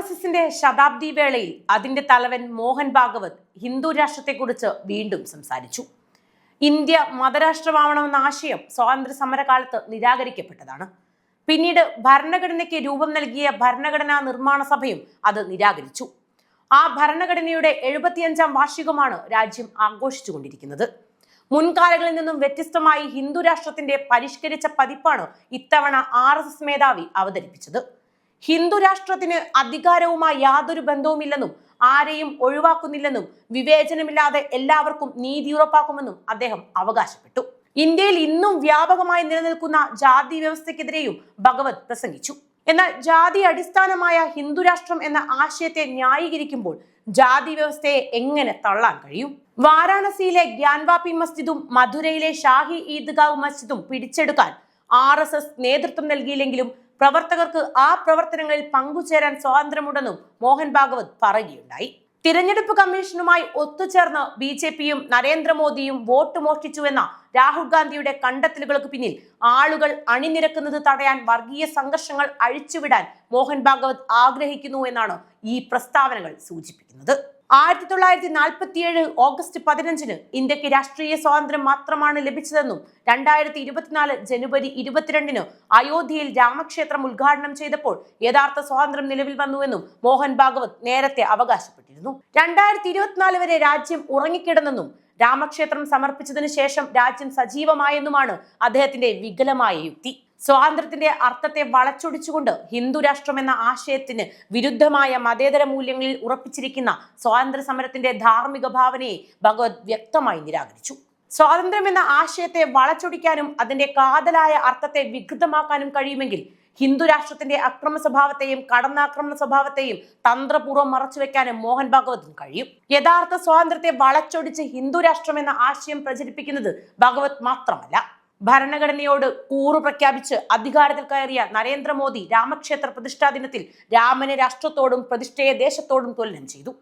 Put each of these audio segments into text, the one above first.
S എസിന്റെ ശതാബ്ദി വേളയിൽ അതിന്റെ തലവൻ മോഹൻ ഭാഗവത് ഹിന്ദു രാഷ്ട്രത്തെക്കുറിച്ച് വീണ്ടും സംസാരിച്ചു. ഇന്ത്യ മതരാഷ്ട്രമാവണമെന്ന ആശയം സ്വാതന്ത്ര്യ സമരകാലത്ത് നിരാകരിക്കപ്പെട്ടതാണ്. പിന്നീട് ഭരണഘടനയ്ക്ക് രൂപം നൽകിയ ഭരണഘടനാ നിർമ്മാണ സഭയും അത് നിരാകരിച്ചു. ആ ഭരണഘടനയുടെ എഴുപത്തിയഞ്ചാം വാർഷികമാണ് രാജ്യം ആഘോഷിച്ചുകൊണ്ടിരിക്കുന്നത്. മുൻകാലങ്ങളിൽ നിന്നും വ്യത്യസ്തമായി ഹിന്ദു രാഷ്ട്രത്തിന്റെ പരിഷ്കരിച്ച പതിപ്പാണ് ഇത്തവണ ആർ മേധാവി അവതരിപ്പിച്ചത്. ഹിന്ദു രാഷ്ട്രത്തിന് അധികാരവുമായി യാതൊരു ബന്ധവുമില്ലെന്നും ആരെയും ഒഴിവാക്കുന്നില്ലെന്നും വിവേചനമില്ലാതെ എല്ലാവർക്കും നീതി ഉറപ്പാക്കുമെന്നും അദ്ദേഹം അവകാശപ്പെട്ടു. ഇന്ത്യയിൽ ഇന്നും വ്യാപകമായി നിലനിൽക്കുന്ന ജാതി വ്യവസ്ഥയ്ക്കെതിരെയും ഭഗവത് പ്രസംഗിച്ചു. എന്നാൽ ജാതി അടിസ്ഥാനമായ ഹിന്ദുരാഷ്ട്രം എന്ന ആശയത്തെ ന്യായീകരിക്കുമ്പോൾ ജാതി വ്യവസ്ഥയെ എങ്ങനെ തള്ളാൻ കഴിയും? വാരാണസിയിലെ ഗ്യാൻവാപി മസ്ജിദും മധുരയിലെ ഷാഹി ഈദ്ഗാവ് മസ്ജിദും പിടിച്ചെടുക്കാൻ ആർ നേതൃത്വം നൽകിയില്ലെങ്കിലും പ്രവർത്തകർക്ക് ആ പ്രവർത്തനങ്ങളിൽ പങ്കുചേരാൻ സ്വാതന്ത്ര്യമുണ്ടെന്നും മോഹൻ ഭാഗവത് പറയുകയുണ്ടായി. തിരഞ്ഞെടുപ്പ് കമ്മീഷനുമായി ഒത്തുചേർന്ന് ബി ജെ പിയും നരേന്ദ്രമോദിയും വോട്ട് മോഷ്ടിച്ചുവെന്ന രാഹുൽ ഗാന്ധിയുടെ കണ്ടെത്തലുകൾക്ക് പിന്നിൽ ആളുകൾ അണിനിരക്കുന്നത് തടയാൻ വർഗീയ സംഘർഷങ്ങൾ അഴിച്ചുവിടാൻ മോഹൻ ഭാഗവത് ആഗ്രഹിക്കുന്നു എന്നാണ് ഈ പ്രസ്താവനകൾ സൂചിപ്പിക്കുന്നത്. ആയിരത്തി തൊള്ളായിരത്തി നാൽപ്പത്തിയേഴ് ഓഗസ്റ്റ് പതിനഞ്ചിന് ഇന്ത്യയ്ക്ക് രാഷ്ട്രീയ സ്വാതന്ത്ര്യം മാത്രമാണ് ലഭിച്ചതെന്നും രണ്ടായിരത്തി ഇരുപത്തിനാല് ജനുവരി ഇരുപത്തിരണ്ടിന് അയോധ്യയിൽ രാമക്ഷേത്രം ഉദ്ഘാടനം ചെയ്തപ്പോൾ യഥാർത്ഥ സ്വാതന്ത്ര്യം നിലവിൽ വന്നുവെന്നും മോഹൻ ഭാഗവത് നേരത്തെ അവകാശപ്പെട്ടിരുന്നു. രണ്ടായിരത്തി ഇരുപത്തിനാല് വരെ രാജ്യം ഉറങ്ങിക്കിടന്നെന്നും രാമക്ഷേത്രം സമർപ്പിച്ചതിനു ശേഷം രാജ്യം സജീവമായെന്നുമാണ് അദ്ദേഹത്തിന്റെ വികലമായ യുക്തി. സ്വാതന്ത്ര്യത്തിന്റെ അർത്ഥത്തെ വളച്ചൊടിച്ചുകൊണ്ട് ഹിന്ദു രാഷ്ട്രം എന്ന ആശയത്തിന് വിരുദ്ധമായ മതേതര മൂല്യങ്ങളിൽ ഉറപ്പിച്ചിരിക്കുന്ന സ്വാതന്ത്ര്യ സമരത്തിന്റെ ധാർമ്മിക ഭാവനയെ ഭഗവത് വ്യക്തമായി നിരാകരിച്ചു. സ്വാതന്ത്ര്യം എന്ന ആശയത്തെ വളച്ചൊടിക്കാനും അതിന്റെ കാതലായ അർത്ഥത്തെ വികൃതമാക്കാനും കഴിയുമെങ്കിൽ ഹിന്ദു രാഷ്ട്രത്തിന്റെ അക്രമ സ്വഭാവത്തെയും കടന്നാക്രമണ സ്വഭാവത്തെയും തന്ത്രപൂർവം മറച്ചുവെക്കാനും മോഹൻ ഭാഗവതിന് കഴിയും. യഥാർത്ഥ സ്വാതന്ത്ര്യത്തെ വളച്ചൊടിച്ച് ഹിന്ദു രാഷ്ട്രം എന്ന ആശയം പ്രചരിപ്പിക്കുന്നത് ഭഗവത് മാത്രമല്ല. ഭരണഘടനയോട് കൂറു പ്രഖ്യാപിച്ച് അധികാരത്തിൽ കയറിയ നരേന്ദ്രമോദി രാമക്ഷേത്ര പ്രതിഷ്ഠാ ദിനത്തിൽ രാമനെ രാഷ്ട്രത്തോടും പ്രതിഷ്ഠയെ ദേശത്തോടും തുലനം ചെയ്തു.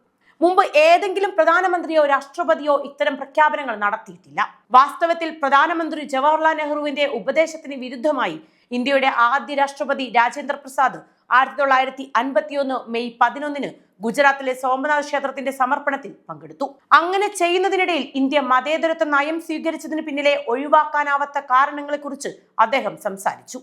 മുമ്പ് ഏതെങ്കിലും പ്രധാനമന്ത്രിയോ രാഷ്ട്രപതിയോ ഇത്തരം പ്രഖ്യാപനങ്ങൾ നടത്തിയിട്ടില്ല. വാസ്തവത്തിൽ പ്രധാനമന്ത്രി ജവഹർലാൽ നെഹ്റുവിന്റെ ഉപദേശത്തിന് വിരുദ്ധമായി ഇന്ത്യയുടെ ആദ്യ രാഷ്ട്രപതി രാജേന്ദ്ര പ്രസാദ് ആയിരത്തി തൊള്ളായിരത്തി അൻപത്തിയൊന്ന് മെയ് പതിനൊന്നിന് ഗുജറാത്തിലെ സോമനാഥ് ക്ഷേത്രത്തിന്റെ സമർപ്പണത്തിൽ പങ്കെടുത്തു. അങ്ങനെ ചെയ്യുന്നതിനിടയിൽ ഇന്ത്യ മതേതരത്വ നയം സ്വീകരിച്ചതിന് പിന്നിലെ ഒഴിവാക്കാനാവാത്ത കാരണങ്ങളെക്കുറിച്ച് അദ്ദേഹം സംസാരിച്ചു.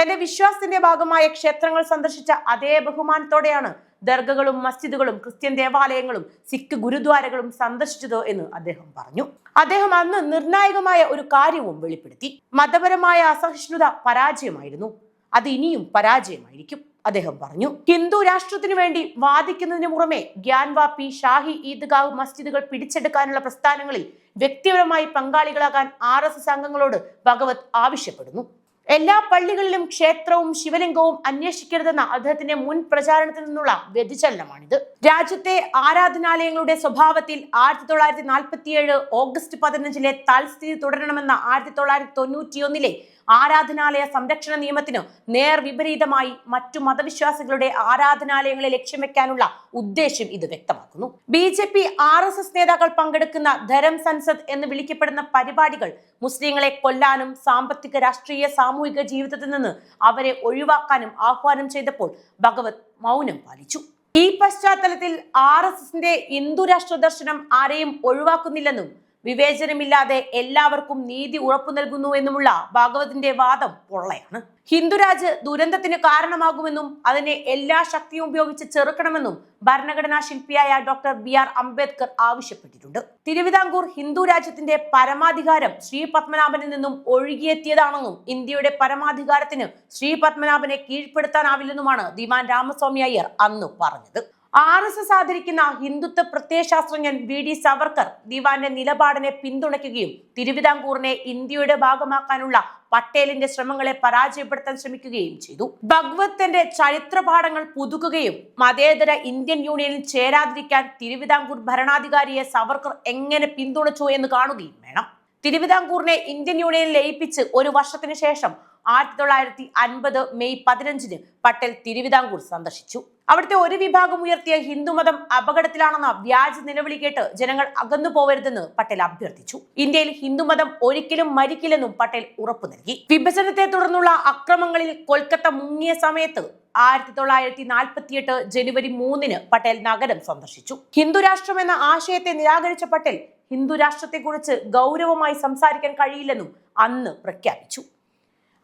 തന്റെ വിശ്വാസത്തിന്റെ ഭാഗമായ ക്ഷേത്രങ്ങൾ സന്ദർശിച്ച അതേ ബഹുമാനത്തോടെയാണ് ദർഗകളും മസ്ജിദുകളും ക്രിസ്ത്യൻ ദേവാലയങ്ങളും സിഖ് ഗുരുദ്വാരകളും സന്ദർശിച്ചത് എന്ന് അദ്ദേഹം പറഞ്ഞു. അദ്ദേഹം അന്ന് നിർണായകമായ ഒരു കാര്യവും വെളിപ്പെടുത്തി. മതപരമായ അസഹിഷ്ണുത പരാജയമായിരുന്നു. അത് ഇനിയും പരാജയമായിരിക്കും. അദ്ദേഹം പറഞ്ഞു. ഹിന്ദു രാഷ്ട്രത്തിനു വേണ്ടി വാദിക്കുന്നതിന് പുറമെ ഗ്യാൻവാപ്പി ഷാഹി ഈദ്ഗാവ് മസ്ജിദുകൾ പിടിച്ചെടുക്കാനുള്ള പ്രസ്ഥാനങ്ങളിൽ വ്യക്തിപരമായി പങ്കാളികളാകാൻ ആർ എസ് എസ് അംഗങ്ങളോട് ഭഗവത് ആവശ്യപ്പെടുന്നു. എല്ലാ പള്ളികളിലും ക്ഷേത്രവും ശിവലിംഗവും അന്വേഷിക്കരുതെന്ന അദ്ദേഹത്തിന്റെ മുൻ പ്രചാരണത്തിൽ നിന്നുള്ള വ്യതിചലനമാണിത്. രാജ്യത്തെ ആരാധനാലയങ്ങളുടെ സ്വഭാവത്തിൽ ആയിരത്തി തൊള്ളായിരത്തി നാൽപ്പത്തിയേഴ് ഓഗസ്റ്റ് പതിനഞ്ചിലെ തൽസ്ഥിതി തുടരണമെന്ന ആയിരത്തി തൊള്ളായിരത്തി തൊണ്ണൂറ്റിയൊന്നിലെ ആരാധനാലയ സംരക്ഷണ നിയമത്തിന് നേർ വിപരീതമായി മറ്റു മതവിശ്വാസികളുടെ ആരാധനാലയങ്ങളെ ലക്ഷ്യം വെക്കാനുള്ള ഉദ്ദേശം ഇത് വ്യക്തമാക്കുന്നു. B J P R S S നേതാക്കൾ പങ്കെടുക്കുന്ന ധരം സൻസദ് എന്ന് വിളിക്കപ്പെടുന്ന പരിപാടികൾ മുസ്ലിങ്ങളെ കൊല്ലാനും സാമ്പത്തിക രാഷ്ട്രീയ സാമൂഹിക ജീവിതത്തിൽ നിന്ന് അവരെ ഒഴിവാക്കാനും ആഹ്വാനം ചെയ്തപ്പോൾ ഭഗവത് മൗനം പാലിച്ചു. ഈ പശ്ചാത്തലത്തിൽ ആർ എസ് എസിന്റെ ഹിന്ദു രാഷ്ട്ര ദർശനം ആരെയും ഒഴിവാക്കുന്നില്ലെന്നും വിവേചനമില്ലാതെ എല്ലാവർക്കും നീതി ഉറപ്പു നൽകുന്നു എന്നുമുള്ള ഭാഗവതിന്റെ വാദം പൊള്ളയാണ്. ഹിന്ദുരാജ് ദുരന്തത്തിന് കാരണമാകുമെന്നും അതിനെ എല്ലാ ശക്തിയും ഉപയോഗിച്ച് ചെറുക്കണമെന്നും ഭരണഘടനാ ശില്പിയായ ഡോക്ടർ ബി ആർ അംബേദ്കർ ആവശ്യപ്പെട്ടിട്ടുണ്ട്. തിരുവിതാംകൂർ ഹിന്ദു രാജ്യത്തിന്റെ പരമാധികാരം ശ്രീ പത്മനാഭനിൽ നിന്നും ഒഴുകിയെത്തിയതാണെന്നും ഇന്ത്യയുടെ പരമാധികാരത്തിന് ശ്രീ പത്മനാഭനെ കീഴ്പ്പെടുത്താനാവില്ലെന്നുമാണ് ദിവാൻ രാമസ്വാമി അയ്യർ അന്ന് പറഞ്ഞത്. ആർ എസ് എസ് ആദരിക്കുന്ന ഹിന്ദുത്വ പ്രത്യയശാസ്ത്രജ്ഞൻ വി ഡി സവർക്കർ ദിവാന്റെ നിലപാടിനെ പിന്തുണയ്ക്കുകയും തിരുവിതാംകൂറിനെ ഇന്ത്യയുടെ ഭാഗമാക്കാനുള്ള പട്ടേലിന്റെ ശ്രമങ്ങളെ പരാജയപ്പെടുത്താൻ ശ്രമിക്കുകയും ചെയ്തു. ഭഗവത്തിന്റെ ചരിത്ര ചരിത്രപാഠങ്ങൾ പുതുക്കുകയും മതേതര ഇന്ത്യൻ യൂണിയനിൽ ചേരാതിരിക്കാൻ തിരുവിതാംകൂർ ഭരണാധികാരിയെ സവർക്കർ എങ്ങനെ പിന്തുണച്ചു എന്ന് കാണുകയും വേണം. തിരുവിതാംകൂറിനെ ഇന്ത്യൻ യൂണിയനിൽ ലയിപ്പിച്ച് ഒരു വർഷത്തിന് ശേഷം ആയിരത്തി തൊള്ളായിരത്തി അൻപത് മെയ് പതിനഞ്ചിന് പട്ടേൽ തിരുവിതാംകൂർ സന്ദർശിച്ചു. അവിടുത്തെ ഒരു വിഭാഗം ഉയർത്തിയ ഹിന്ദുമതം അപകടത്തിലാണെന്ന വ്യാജ നിലവിളി കേട്ട് ജനങ്ങൾ അകന്നു പോവരുതെന്ന് പട്ടേൽ അഭ്യർത്ഥിച്ചു. ഇന്ത്യയിൽ ഹിന്ദുമതം ഒരിക്കലും മരിക്കില്ലെന്നും പട്ടേൽ ഉറപ്പു നൽകി. വിഭജനത്തെ തുടർന്നുള്ള അക്രമങ്ങളിൽ കൊൽക്കത്ത മുങ്ങിയ സമയത്ത് ആയിരത്തി തൊള്ളായിരത്തി നാൽപ്പത്തിയെട്ട് ജനുവരി മൂന്നിന് പട്ടേൽ നഗരം സന്ദർശിച്ചു. ഹിന്ദുരാഷ്ട്രം എന്ന ആശയത്തെ നിരാകരിച്ച പട്ടേൽ ഹിന്ദുരാഷ്ട്രത്തെക്കുറിച്ച് ഗൗരവമായി സംസാരിക്കാൻ കഴിയില്ലെന്നും അന്ന് പ്രഖ്യാപിച്ചു.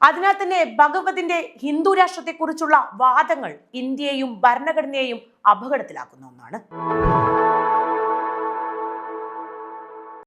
അതിനാൽ തന്നെ ഭഗവതിന്റെ ഹിന്ദു രാഷ്ട്രത്തെക്കുറിച്ചുള്ള വാദങ്ങൾ ഇന്ത്യയെയും ഭരണഘടനയെയും അപകടത്തിലാക്കുന്ന ഒന്നാണ്.